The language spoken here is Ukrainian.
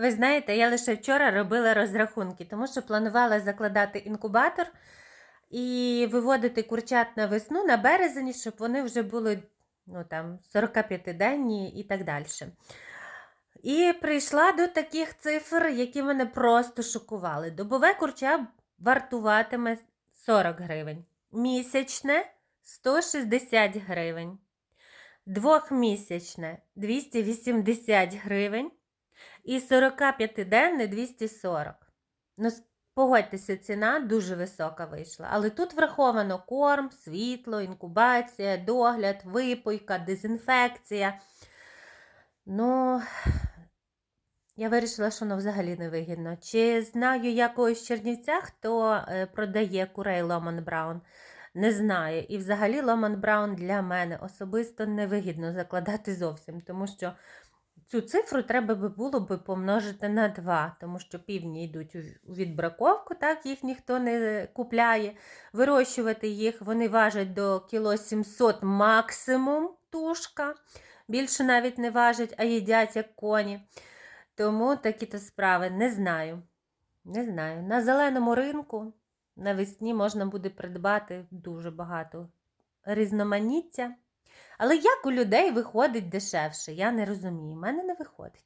Ви знаєте, я лише вчора робила розрахунки, тому що планувала закладати інкубатор і виводити курчат на весну на березень, щоб вони вже були ну, там, 45-денні і так далі. І прийшла до таких цифр, які мене просто шокували. Добове курча вартуватиме 40 гривень, місячне 160 гривень, двохмісячне 280 гривень і 45-денне 240. Ну, погодьтеся, ціна дуже висока вийшла. Але тут враховано корм, світло, інкубація, догляд, випойка, дезінфекція. Ну, я вирішила, що воно взагалі не вигідно. Чи знаю я когось в Чернівцях, хто е, продає курей Ломан Браун? Не знаю. І взагалі Ломан Браун для мене особисто невигідно закладати зовсім, тому що цю цифру треба би було би помножити на 2, тому що півні йдуть у- відбраковку, так їх ніхто не купляє. Вирощувати їх вони важать до кіло 700 максимум тушка. Більше навіть не важать, а їдять як коні. Тому такі-то справи не знаю. Не знаю. На зеленому ринку навесні можна буде придбати дуже багато різноманіття. Але як у людей виходить дешевше, я не розумію. в мене не виходить.